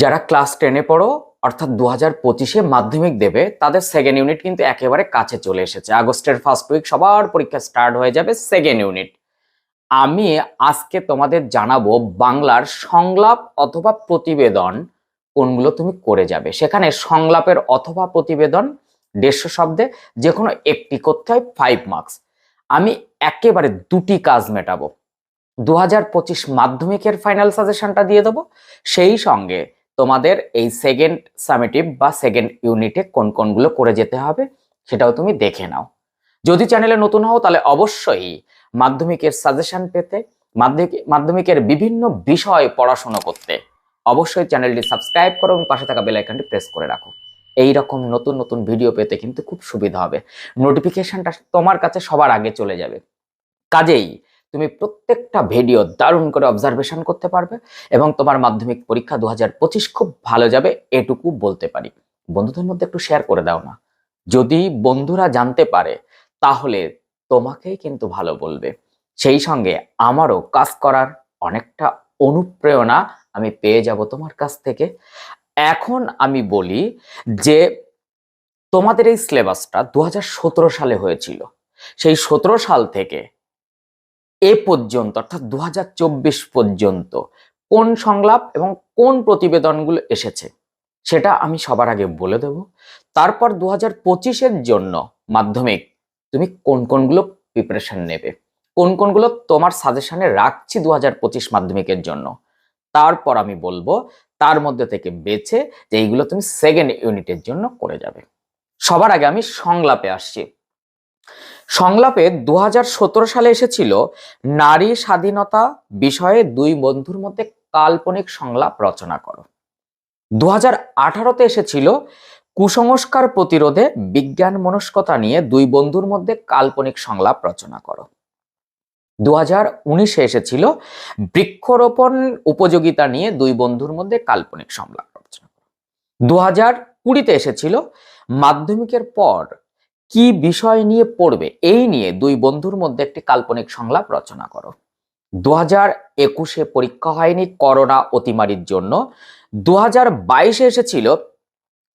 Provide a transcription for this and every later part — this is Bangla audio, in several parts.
যারা ক্লাস টেনে পড়ো, অর্থাৎ দু হাজার পঁচিশে মাধ্যমিক দেবে, তাদের সেকেন্ড ইউনিট কিন্তু একেবারে কাছে চলে এসেছে। আগস্টের ফার্স্ট উইক সবার পরীক্ষা স্টার্ট হয়ে যাবে সেকেন্ড ইউনিট আমি আজকে তোমাদের জানাব বাংলার সংলাপ অথবা প্রতিবেদন কোনগুলো তুমি করে যাবে। সেখানে সংলাপের অথবা প্রতিবেদন, দেড়শো শব্দে যে কোনো একটি করতে হয় ফাইভ মার্কস আমি একেবারে দুটি কাজ মেটাবো। দু হাজার পঁচিশ মাধ্যমিকের ফাইনাল সাজেশনটা দিয়ে দেবো। সেই সঙ্গে তোমাদের এই সেকেন্ড সামেটিভ বা সেকেন্ড ইউনিটে কোন কোনগুলো করে যেতে হবে, সেটাও তুমি দেখে নাও। যদি চ্যানেলে নতুন হও, তাহলে অবশ্যই মাধ্যমিকের সাজেশন পেতে, মাধ্যমিক, মাধ্যমিকের বিভিন্ন বিষয় পড়াশোনা করতে, অবশ্যই চ্যানেলটি সাবস্ক্রাইব করো এবং পাশে থাকা বেল আইকনটি প্রেস করে রাখো। এই রকম নতুন নতুন ভিডিও পেতে কিন্তু খুব সুবিধা হবে। নোটিফিকেশনটা তোমার কাছে সবার আগে চলে যাবে। কাজেই তুমি প্রত্যেকটা ভিডিও দারুণ করে অবজারভেশন করতে পারবে এবং তোমার মাধ্যমিক পরীক্ষা দু হাজার পঁচিশ খুব ভালো যাবে, এটুকু বলতে পারি। বন্ধুদের মধ্যে একটু শেয়ার করে দাও না। যদি বন্ধুরা জানতে পারে, তাহলে তোমাকেই কিন্তু ভালো বলবে। সেই সঙ্গে আমারও কাজ করার অনেকটা অনুপ্রেরণা আমি পেয়ে যাব তোমার কাছ থেকে। এখন আমি বলি যে, তোমাদের এই সিলেবাসটা দু হাজার সতেরো সালে হয়েছিল। সেই সতেরো সাল থেকে এ পর্যন্ত, অর্থাৎ দু হাজার চব্বিশ পর্যন্ত, কোন সংলাপ এবং কোন প্রতিবেদনগুলো এসেছে, সেটা আমি সবার আগে বলে দেব। তারপর দু হাজার জন্য মাধ্যমিক, তুমি কোন কোনগুলো প্রিপারেশন নেবে, কোন কোনগুলো তোমার সাজেশনে রাখছি দু হাজার পঁচিশ মাধ্যমিকের জন্য। তারপর আমি বলব, তার মধ্যে থেকে বেছে যে এইগুলো তুমি সেকেন্ড ইউনিটের জন্য করে যাবে। সবার আগে আমি সংলাপে আসছি। সংলাপে দু হাজার সতেরো সালে এসেছিল নারী স্বাধীনতা বিষয়ে দুই বন্ধুর মধ্যে কাল্পনিক সংলাপ রচনা করো। দু হাজার আঠারোতে এসেছিল কুসংস্কার প্রতিরোধে বিজ্ঞান মনস্কতা নিয়ে দুই বন্ধুর মধ্যে কাল্পনিক সংলাপ রচনা করো। দু হাজার উনিশে এসেছিল বৃক্ষরোপণ উপযোগিতা নিয়ে দুই বন্ধুর মধ্যে কাল্পনিক সংলাপ রচনা করো। দু হাজার কুড়িতে এসেছিল মাধ্যমিকের পর কি বিষয় নিয়ে পড়বে? এই নিয়ে দুই বন্ধুর মধ্যে একটি কাল্পনিক সংলাপ রচনা করো। দু হাজার একুশে পরীক্ষা হয়নি করোনা অতিমারির জন্য। দু হাজার বাইশে এসেছিল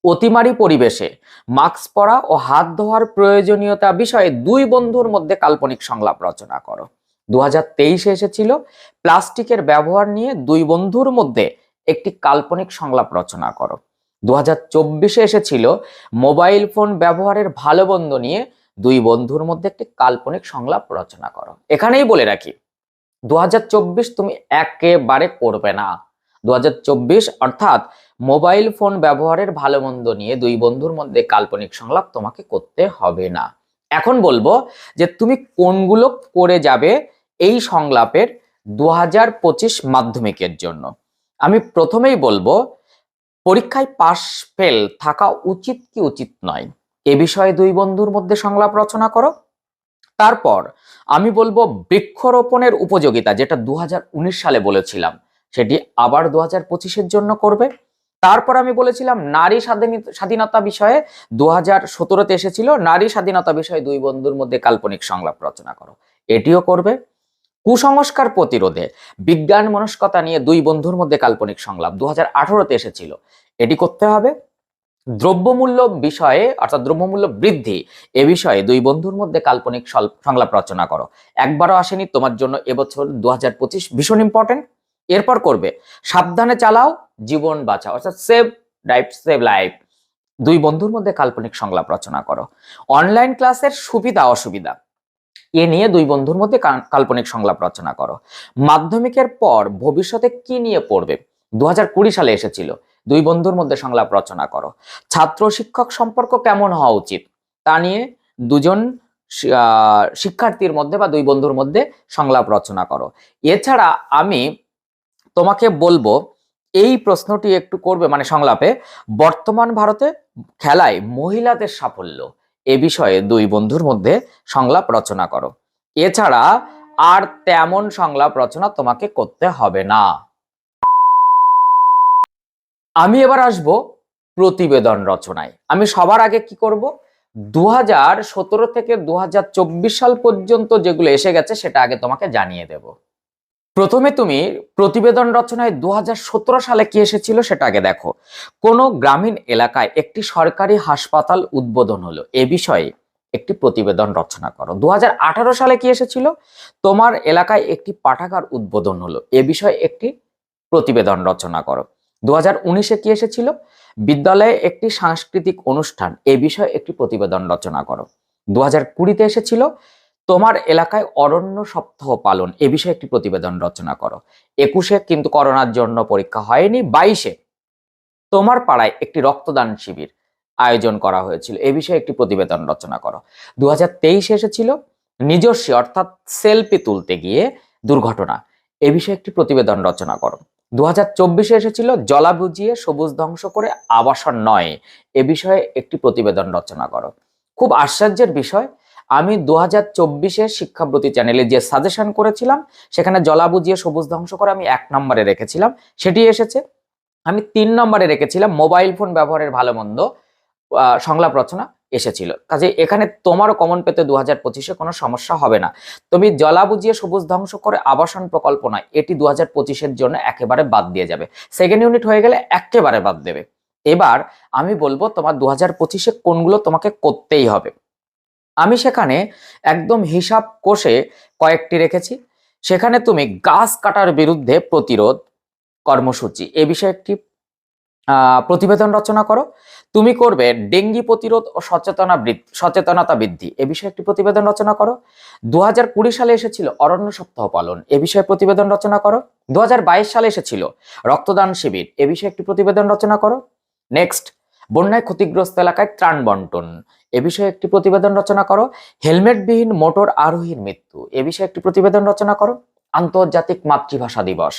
অতিমারি পরিবেশে। মাস্ক পরা ও হাত ধোয়ার প্রয়োজনীয়তা বিষয়ে দুই বন্ধুর মধ্যে কাল্পনিক সংলাপ রচনা করো। দু হাজার তেইশে এসেছিল প্লাস্টিকের ব্যবহার নিয়ে দুই বন্ধুর মধ্যে একটি কাল্পনিক সংলাপ রচনা করো। দু হাজার চব্বিশে এসেছিল মোবাইল ফোন ব্যবহারের ভালো বন্ধ নিয়ে দুই বন্ধুর মধ্যে একটি কাল্পনিক সংলাপ রচনা করো। এখানেই বলে রাখি দু হাজার চব্বিশ তুমি একেবারে করবে না। দু হাজার চব্বিশ অর্থাৎ মোবাইল ফোন ব্যবহারের ভালো মন্দ নিয়ে দুই বন্ধুর মধ্যে কাল্পনিক সংলাপ তোমাকে করতে হবে না। এখন বলব যে তুমি কোনগুলো করে যাবে এই সংলাপের দু হাজার পঁচিশ মাধ্যমিকের জন্য। আমি প্রথমেই বলব পরীক্ষায় পাশ ফেল থাকা উচিত কি উচিত নয়? এ বিষয়ে দুই বন্ধুর মধ্যে সংলাপ রচনা করো। তারপর আমি বলব বৃক্ষরোপণের উপযোগিতা, যেটা দু হাজার উনিশ সালে বলেছিলাম, সেটি আবার দু হাজার পঁচিশের জন্য করবে। তারপর আমি বলেছিলাম নারী স্বাধীন- স্বাধীনতা বিষয়ে দু হাজার সতেরোতে এসেছিল, নারী স্বাধীনতা বিষয়ে দুই বন্ধুর মধ্যে কাল্পনিক সংলাপ রচনা করো। এটিও করবে। কুসংস্কার প্রতিরোধে বিজ্ঞান মনস্কতা নিয়ে দুই বন্ধুর মধ্যে কাল্পনিক সংলাপ দু হাজার এসেছিল। এটি করতে হবে। দ্রব্যমূল্য বিষয়ে, অর্থাৎ দ্রব্যমূল্য বৃদ্ধি, এ বিষয়ে দুই বন্ধুর মধ্যে কাল্পনিক সংলাপ রচনা করো। একবারও আসেনি, তোমার জন্য এবছর দু হাজার পঁচিশ ভীষণ ইম্পর্টেন্ট এরপর করবে, সাবধানে চালাও, জীবন বাঁচাও, অর্থাৎ সেভ লাইফ সেভ লাইফ দুই বন্ধুর মধ্যে কাল্পনিক সংলাপ রচনা করো। অনলাইন ক্লাসের সুবিধা, অসুবিধা? এ নিয়ে দুই বন্ধুর মধ্যে কাল্পনিক সংলাপ রচনা করো। মাধ্যমিকের পর ভবিষ্যতে কি নিয়ে পড়বে? দু সালে এসেছিল। দুই বন্ধুর মধ্যে সংলাপ রচনা করো। ছাত্র শিক্ষক সম্পর্ক কেমন হওয়া উচিত? তা নিয়ে দুজন শিক্ষার্থীর মধ্যে বা দুই বন্ধুর মধ্যে সংলাপ রচনা করো। এছাড়া আমি তোমাকে বলব, এই প্রশ্নটি একটু করবে মানে সংলাপে, বর্তমান ভারতে খেলায় মহিলাদের সাফল্য। এ বিষয়ে দুই বন্ধুর মধ্যে সংলাপ রচনা করো। এছাড়া আর তেমন সংলাপ রচনা তোমাকে করতে হবে না। আমি এবার আসব প্রতিবেদন রচনায়। আমি সবার আগে কি করব? দু হাজার সতেরো থেকে দু হাজার চব্বিশ সাল পর্যন্ত যেগুলো এসে গেছে সেটা আগে তোমাকে জানিয়ে দেব। প্রথমে তুমি প্রতিবেদন রচনায় দু হাজার সতেরো সালে কি এসেছিল সেটা আগে দেখো। কোনো গ্রামীণ এলাকায় একটি সরকারি হাসপাতাল উদ্বোধন হলো। এ বিষয়ে একটি প্রতিবেদন রচনা করো। দুহাজার আঠারো সালে কি এসেছিল? তোমার এলাকায় একটি পাঠাগার উদ্বোধন হলো। এ বিষয়ে একটি প্রতিবেদন রচনা করো। দু হাজার উনিশে কি এসেছিল? বিদ্যালয়ে একটি সাংস্কৃতিক অনুষ্ঠান। এ বিষয়ে একটি প্রতিবেদন রচনা করো। দু হাজার কুড়িতে এসেছিল? তোমার এলাকায় অরণ্য সপ্তাহ পালন। এ বিষয়ে একটি প্রতিবেদন রচনা করো। একুশে কিন্তু করোনার জন্য পরীক্ষা হয়নি, বাইশে তোমার পাড়ায় একটি রক্তদান শিবির আয়োজন করা হয়েছিল। এ বিষয়ে একটি প্রতিবেদন রচনা করো। দু হাজার তেইশে এসেছিল নিজস্ব, অর্থাৎ সেলফি তুলতে গিয়ে দুর্ঘটনা। এ বিষয়ে একটি প্রতিবেদন রচনা করো। দু হাজার চব্বিশে এসেছিল জলা বুঝিয়ে সবুজ ধ্বংস করে আবাসন নয়। এ বিষয়ে একটি প্রতিবেদন রচনা করো। খুব আশ্চর্যের বিষয় আমি দু হাজার চব্বিশে শিক্ষাব্রতী চ্যানেলে যে সাজেশন করেছিলাম, সেখানে জলা বুঝিয়ে সবুজ ধ্বংস করে আমি এক নম্বরে রেখেছিলাম। সেটি এসেছে। আমি তিন নম্বরে রেখেছিলাম মোবাইল ফোন ব্যবহারের ভালো মন্দ সংলাপ রচনা এসেছিল। কাজে এখানে তোমারও কমন পেতে দু হাজার পঁচিশে কোনো সমস্যা হবে না। তুমি জলা বুঝিয়ে সবুজ ধ্বংস করে আবাসন প্রকল্প নয়, এটি দু হাজার পঁচিশের জন্য একেবারে বাদ দিয়ে যাবে। সেকেন্ড ইউনিট হয়ে গেলে একেবারে বাদ দেবে। এবার আমি বলব তোমার দু হাজার পঁচিশে কোনগুলো তোমাকে করতেই হবে। আমি সেখানে একদম হিসাব কষে কয়েকটি রেখেছি। সেখানে তুমি গাছ কাটার বিরুদ্ধে প্রতিরোধ কর্মসূচি। এ বিষয়ে একটি প্রতিবেদন রচনা করো। তুমি করবে ডেঙ্গি প্রতিরোধ ও সচেতনা সচেতনতা বৃদ্ধি। এ বিষয়ে একটি প্রতিবেদন রচনা করো। দু সালে এসেছিল অরণ্য সপ্তাহ পালন। এ বিষয়ে প্রতিবেদন রচনা করো। দু হাজার বাইশ সালে এসেছিল রক্তদান শিবির। এ বিষয়ে একটি প্রতিবেদন রচনা করো। নেক্সট, বন্যায় ক্ষতিগ্রস্ত এলাকায় ত্রাণ বন্টন। এ বিষয়ে একটি প্রতিবেদন রচনা করো। হেলমেটবিহীন মোটর আরোহীর মৃত্যু, এ বিষয়ে একটি প্রতিবেদন রচনা করো। আন্তর্জাতিক মাতৃভাষা দিবস,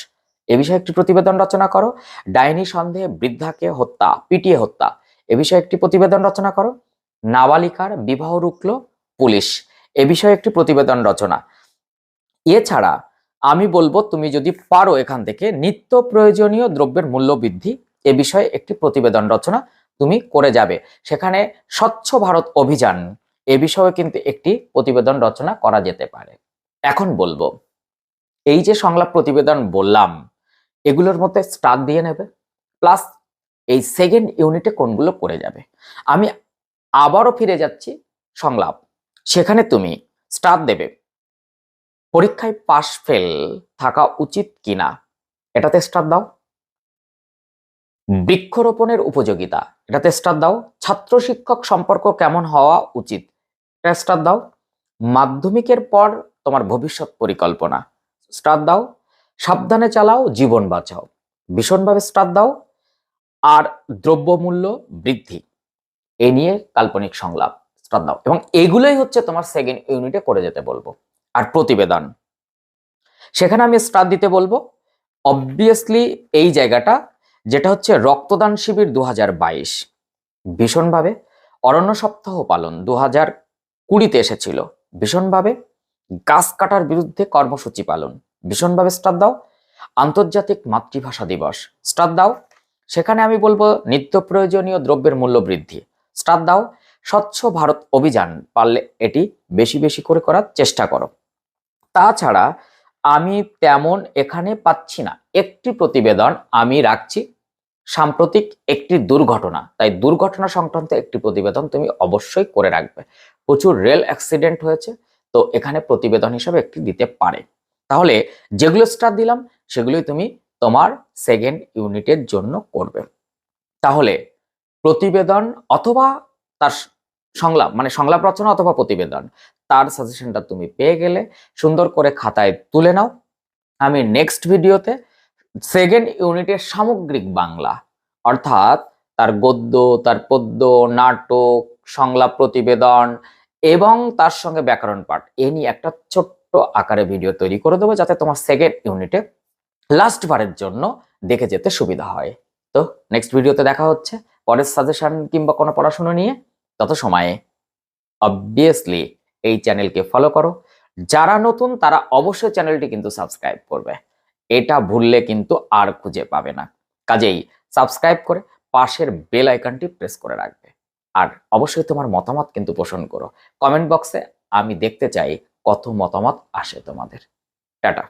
এ বিষয়ে একটি প্রতিবেদন রচনা করো। ডাইনি সন্দেহে বৃদ্ধাকে হত্যা, পিটিয়ে হত্যা, এ বিষয়ে একটি প্রতিবেদন রচনা করো। নাবালিকার বিবাহ রুকল পুলিশ, এ বিষয়ে একটি প্রতিবেদন রচনা। এছাড়া আমি বলব, তুমি যদি পারো এখান থেকে নিত্য প্রয়োজনীয় দ্রব্যের মূল্য বৃদ্ধি, এ বিষয়ে একটি প্রতিবেদন রচনা। তুমি করে যাবে। সেখানে স্বচ্ছ ভারত অভিযান এ বিষয়ে কিন্তু একটি প্রতিবেদন রচনা করা যেতে পারে। এখন বলব, এই যে সংলাপ প্রতিবেদন বললাম, এগুলোর মধ্যে স্টার দিয়ে নেবে, প্লাস এই সেকেন্ড ইউনিটে কোনগুলো করে যাবে। আমি আবারও ফিরে যাচ্ছি সংলাপ। সেখানে তুমি স্টার দেবে, পরীক্ষায় পাশ ফেল থাকা উচিত কিনা, এটাতে স্টার দাও। বৃক্ষরোপণের উপযোগিতা। এটাতে স্টার দাও। ছাত্র শিক্ষক সম্পর্ক কেমন হওয়া উচিত? এটা স্টার দাও। মাধ্যমিকের পর তোমার ভবিষ্যৎ পরিকল্পনা। স্টার দাও। সাবধানে চালাও, জীবন বাঁচাও। ভীষণভাবে স্টার দাও। আর দ্রব্যমূল্য বৃদ্ধি। এ নিয়ে কাল্পনিক সংলাপ। স্টার দাও। এবং এগুলোই হচ্ছে তোমার সেকেন্ড ইউনিটে করে যেতে বলব। আর প্রতিবেদন। সেখানে আমি স্টার দিতে বলব। অবভিয়াসলি এই জায়গাটা যেটা হচ্ছে রক্তদান শিবির দু হাজার বাইশ। ভীষণভাবে অরণ্য সপ্তাহ পালন দু হাজার কুড়িতে এসেছিল। ভীষণভাবে গাছ কাটার বিরুদ্ধে কর্মসূচি পালন। ভীষণভাবে স্টার দাও। আন্তর্জাতিক মাতৃভাষা দিবস। স্টার দাও। সেখানে আমি বলব নিত্য প্রয়োজনীয় দ্রব্যের মূল্য বৃদ্ধি। স্টার দাও। স্বচ্ছ ভারত অভিযান পারলে এটি বেশি বেশি করে করার চেষ্টা করো। তাছাড়া আমি তেমন এখানে পাচ্ছি না। একটি প্রতিবেদন আমি রাখছি। সাম্প্রতিক একটি দুর্ঘটনা। তাই দুর্ঘটনা সংক্রান্ত একটি প্রতিবেদন তুমি অবশ্যই করে রাখবে। প্রচুর রেল অ্যাক্সিডেন্ট হয়েছে, তো এখানে প্রতিবেদন হিসাবে একটি দিতে পারে। তাহলে যেগুলো স্টার দিলাম, সেগুলোই তুমি তোমার সেকেন্ড ইউনিটের জন্য করবে। তাহলে প্রতিবেদন অথবা তার সংলাপ মানে সংলাপ রচনা অথবা প্রতিবেদন, তার সাজেশনটা তুমি পেয়ে গেলে সুন্দর করে খাতায় তুলে নাও। আমি নেক্সট ভিডিওতে সেকেন্ড ইউনিটের সামগ্রিক বাংলা, অর্থাৎ তার গদ্য, তার পদ্য, নাটক, সংলাপ, প্রতিবেদন এবং তার সঙ্গে ব্যাকরণ পাঠ, এ নিয়ে একটা ছোট্ট আকারে ভিডিও তৈরি করে দেবো যাতে তোমার সেকেন্ড ইউনিটে লাস্ট বারের জন্য দেখে যেতে সুবিধা হয়। তো নেক্সট ভিডিওতে দেখা হচ্ছে। পরের সাজেশন কিংবা কোনো পড়াশুনো নিয়ে তত সময়ে অবভিয়াসলি এই চ্যানেলকে ফলো করো। যারা নতুন, তারা অবশ্যই চ্যানেলটি কিন্তু সাবস্ক্রাইব করবে। এটা ভুললে কিন্তু আর খুঁজে পাবে না। কাজেই সাবস্ক্রাইব করে পাশের বেল আইকনটি প্রেস করে রাখবে। আর অবশ্যই তোমার মতামত কিন্তু পোষণ করো। কমেন্ট বক্সে আমি দেখতে চাই কত মতামত আসে তোমাদের। টাটা।